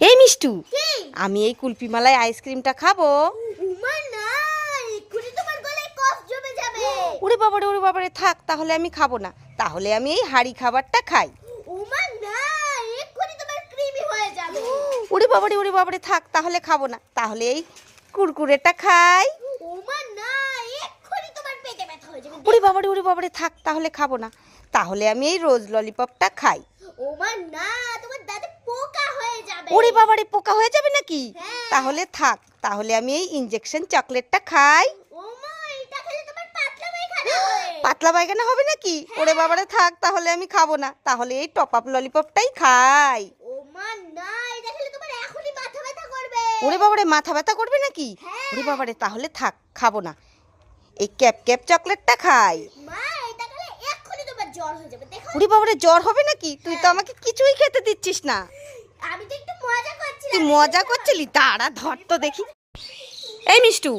এই মিষ্টু আমি এই কুলপি মালাই আইসক্রিমটা খাব। ওরে বাবারে ওরে বাবারে থাক তাহলে আমি খাব না। তাহলে আমি এই হাড়ি খাবারটা খাই। ওরে বাবারে ওরে বাবারে থাক তাহলে খাব না। তাহলে এই কুরকুরেটা খাই। ওরে বাবারে ওরে বাবারে থাক তাহলে খাব না। তাহলে আমি এই রোজ ললিপপটা খাই। ওমা না তোমার দাঁতে পোকা হয়ে যাবে। ওরে বাবারে পোকা হয়ে যাবে নাকি? হ্যাঁ। তাহলে থাক তাহলে আমি এই ইনজেকশন চকলেটটা খাই। পাতলা পায়খানা হবে। নাকি? ওরে বাবারে থাক তাহলে আমি খাব না। তাহলে এই টপ আপ ললিপপটাই খাই ওরে বাবারে মাথা ব্যথা করবে নাকি? হ্যাঁ। ওরে বাবারে তাহলে থাক খাব না। এই ক্যাপ ক্যাপ চকলেটটা খাই। মা এটা জ্বর হয়ে যাবে। দেখো ওরে বাবারে জ্বর হবে নাকি? তুই তো আমাকে কিছুই খেতে দিচ্ছিস না। আমি তো একটু মজা তুই মজা করছিলি? দাঁড়া ধর তো দেখি। এই মিষ্টু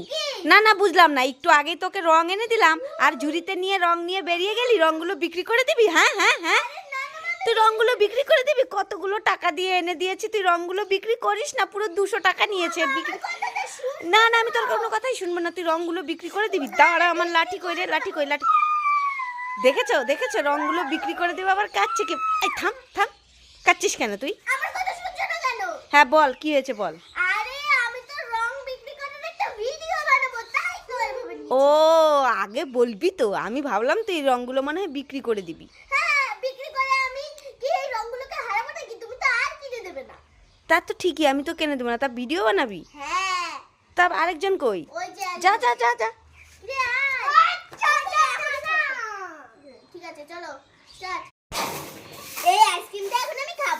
না না বুঝলাম না। একটু আগে তোকে রং এনে দিলাম আর ঝুড়িতে নিয়ে রং নিয়ে বেরিয়ে গেলি রংগুলো বিক্রি করে দিবি? হ্যাঁ হ্যাঁ হ্যাঁ। তুই রংগুলো বিক্রি করে দিবি? কতগুলো টাকা দিয়ে এনে দিয়েছি তুই রংগুলো বিক্রি করিস না? পুরো দুশো টাকা নিয়েছে বিক্রি না না আমি তোর কোনো কথাই শুনব না। তুই রংগুলো বিক্রি করে দিবি। দাঁড়া আমার লাঠি কই রে? লাঠি কই? লাঠি দেখেছ দেখেছ? রংগুলো বিক্রি করে দেবো আবার কাচ্ছে কি? এই থাম থাম। কাচ্ছিস কেন তুই? হ্যাঁ বল কি হয়েছে বল। ও আগে বলবি তো আমি ভাবলাম তুই রংগুলো মনে হয় বিক্রি করে দিবি। হ্যাঁ তা তো ঠিকই আমি তো কিনে দেবো না তা ভিডিও বানাবি? হ্যাঁ। তা আরেকজন কই? যা যা যা যা যা রে আয় আচ্ছা আচ্ছা এখন না ঠিক আছে চলো স্টার্ট এই আইসক্রিমটা এখন আমি খাব।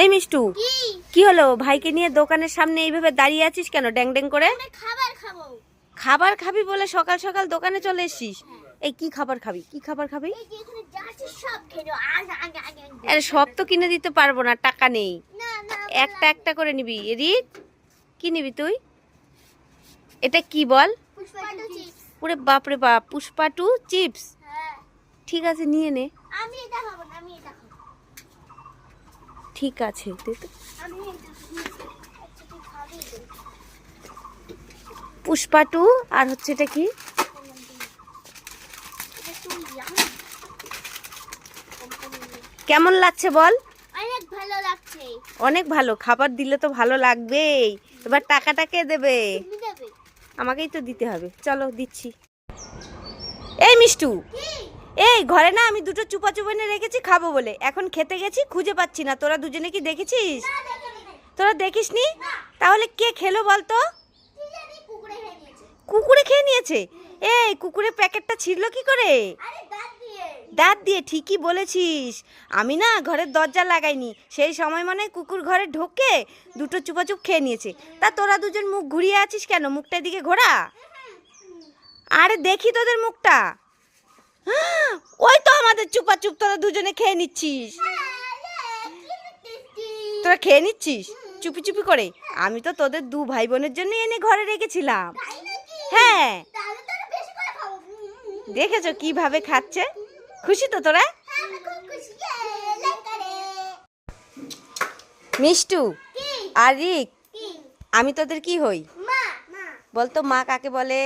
এই মিষ্টু। কি হলো? ভাইকে নিয়ে দোকানের সামনে এইভাবে দাঁড়িয়ে আছিস কেন? ড্যাং ড্যাং করে? খাবার খাব। খাবার খাবি বলে সকাল সকাল দোকানে চলে এসছিস? এই কি খাবার খাবি? কি খাবার খাবি? সব তো কিনে দিতে পারব না টাকা নেই। একটা একটা করে নিবি। রিক কি নিবি তুই? এটা কি বল? ওরে বাপরে বাপ পুষ্পাটু চিপস। হ্যাঁ। ঠিক আছে নিয়ে নে। আমি এটা খাব না। ঠিক আছে। পুষ্পাটু আর হচ্ছে এটা কি। কেমন লাগছে বল? অনেক ভালো লাগছে। অনেক ভালো খাবার দিলে তো ভালো লাগবেই। এবার টাকাটা কে দেবে? আমাকেই তো দিতে হবে। চলো দিচ্ছি। এই মিষ্টু। এই ঘরে না আমি দুটো চুপা চুপানে রেখেছি খাব বলে। এখন খেতে গেছি খুঁজে পাচ্ছি না। তোরা দুজনে কি দেখেছিস? না তোরা দেখিসনি? তাহলে কে খেলো বলতো? কুকুরে খেয়ে নিয়েছে। কুকুরে এই কুকুরের প্যাকেটটা ছিঁড়লো কি করে? দাঁত দিয়ে। ঠিকই বলেছিস। আমি না ঘরের দরজা লাগাইনি। সেই সময় মানে কুকুর ঘরে ঢোকে দুটো চুপাচুপ খেয়ে নিয়েছে। তা তোরা দুজন মুখ ঘুরিয়ে আছিস কেন? মুখটা দিকে ঘোরা। আরে দেখি তোদের মুখটা। হ্যাঁ, ওই তো আমাদের চুপাচুপ তোরা দুজনে খেয়ে নিচ্ছিস। তোরা খেয়ে নিচ্ছিস? চুপি চুপি করে? আমি তো তোদের দু ভাই বোনের জন্য এনে ঘরে রেখেছিলাম। হ্যাঁ। দেখেছ কীভাবে খাচ্ছে? খুশি তো তোরা? মিষ্টু কি আর রিক আমি তোদের কি হই? বলতো মা কাকে বলে?